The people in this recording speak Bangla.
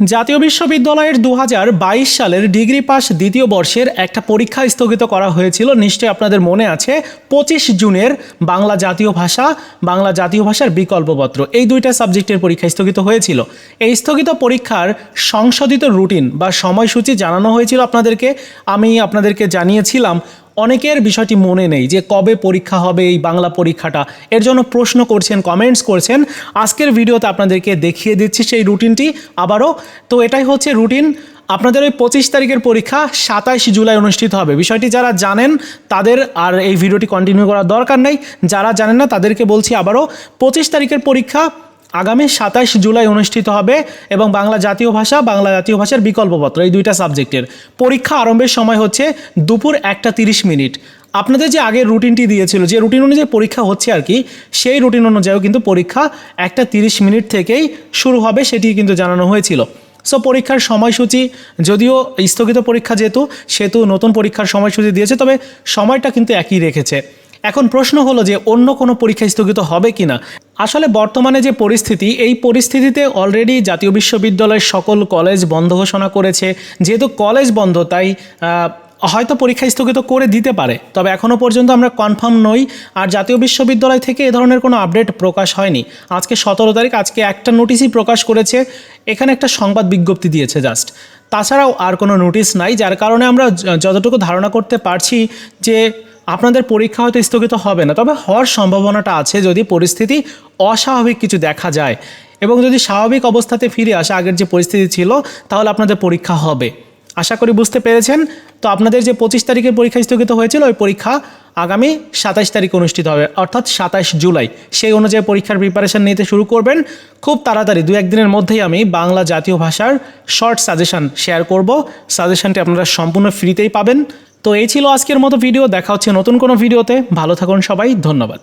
জাতীয় বিশ্ববিদ্যালয়ের দু হাজার বাইশ সালের ডিগ্রি পাস দ্বিতীয় বর্ষের একটা পরীক্ষা স্থগিত করা হয়েছিল। নিশ্চয়ই আপনাদের মনে আছে, পঁচিশ জুনের বাংলা জাতীয় ভাষা, বাংলা জাতীয় ভাষার বিকল্পপত্র। এই দুইটা সাবজেক্টের পরীক্ষা স্থগিত হয়েছিল। এই স্থগিত পরীক্ষার সংশোধিত রুটিন বা সময়সূচি জানানো হয়েছিল আপনাদেরকে। আমি আপনাদেরকে জানিয়েছিলাম অনেকের বিষয়টি মনে নেই যে কবে পরীক্ষা হবে এই বাংলা পরীক্ষাটা। এর জন্য প্রশ্ন করছেন কমেন্টস করছেন। আজকের ভিডিওতে আপনাদেরকে দেখিয়ে দিচ্ছি সেই রুটিনটি আবারও। তো এটাই হচ্ছে রুটিন। আপনাদের ওই পঁচিশ তারিখের পরীক্ষা সাতাইশ জুলাই অনুষ্ঠিত হবে। বিষয়টি যারা জানেন তাদের আর এই ভিডিওটি কন্টিনিউ করার দরকার নেই। যারা জানেন না তাদেরকে বলছি আবারও, পঁচিশ তারিখের পরীক্ষা আগামী সাতাইশ জুলাই অনুষ্ঠিত হবে এবং বাংলা জাতীয় ভাষা, বাংলা জাতীয় ভাষার বিকল্পপত্র, এই দুইটা সাবজেক্টের। পরীক্ষা আরম্ভের সময় হচ্ছে দুপুর একটা তিরিশ মিনিট। আপনাদের যে আগের রুটিনটি দিয়েছিল, যে রুটিন অনুযায়ী পরীক্ষা হচ্ছে আর কি, সেই রুটিন অনুযায়ীও কিন্তু পরীক্ষা একটা তিরিশ মিনিট থেকেই শুরু হবে সেটি কিন্তু জানানো হয়েছিল। সো, পরীক্ষার সময়সূচি, যদিও স্থগিত পরীক্ষা যেহেতু, সেহেতু নতুন পরীক্ষার সময়সূচি দিয়েছে, তবে সময়টা কিন্তু একই রেখেছে। এখন প্রশ্ন হলো যে অন্য কোনো পরীক্ষা স্থগিত হবে কি না আসলে বর্তমানে যে পরিস্থিতি, এই পরিস্থিতিতে অলরেডি জাতীয় বিশ্ববিদ্যালয়ের সকল কলেজ বন্ধ ঘোষণা করেছে। যেহেতু কলেজ বন্ধ, তাই হয়তো পরীক্ষা স্থগিত করে দিতে পারে। তবে এখনও পর্যন্ত আমরা কনফার্ম নই। আর জাতীয় বিশ্ববিদ্যালয় থেকে এ ধরনের কোনো আপডেট প্রকাশ হয়নি। আজকে সতেরো তারিখ, আজকে একটা নোটিশই প্রকাশ করেছে। এখানে একটা সংবাদ বিজ্ঞপ্তি দিয়েছে জাস্ট তাছাড়াও আর কোনো নোটিশ নাই, যার কারণে আমরা যতটুকু ধারণা করতে পারছি যে আপনাদের পরীক্ষা হয়তো স্থগিত হবে না, তবে হওয়ার সম্ভাবনাটা আছে যদি পরিস্থিতি অস্বাভাবিক কিছু দেখা যায় এবং যদি স্বাভাবিক অবস্থাতে ফিরে আসে, আগের যে পরিস্থিতি ছিল, তাহলে আপনাদের পরীক্ষা হবে। আশা করি বুঝতে পেরেছেন। তো আপনাদের যে পঁচিশ তারিখের পরীক্ষা স্থগিত হয়েছিল, ওই পরীক্ষা আগামী সাতাইশ তারিখ অনুষ্ঠিত হবে, অর্থাৎ সাতাইশ জুলাই। সেই অনুযায়ী পরীক্ষার প্রিপারেশন নিতে শুরু করবেন। খুব তাড়াতাড়ি দু একদিনের মধ্যেই আমি বাংলা জাতীয় ভাষার শর্ট সাজেশন শেয়ার করব। সাজেশনটি আপনারা সম্পূর্ণ ফ্রিতেই পাবেন। তো এই ছিল আজকের মতো ভিডিও। দেখা হচ্ছে নতুন কোনো ভিডিওতে। ভালো থাকুন সবাই। ধন্যবাদ।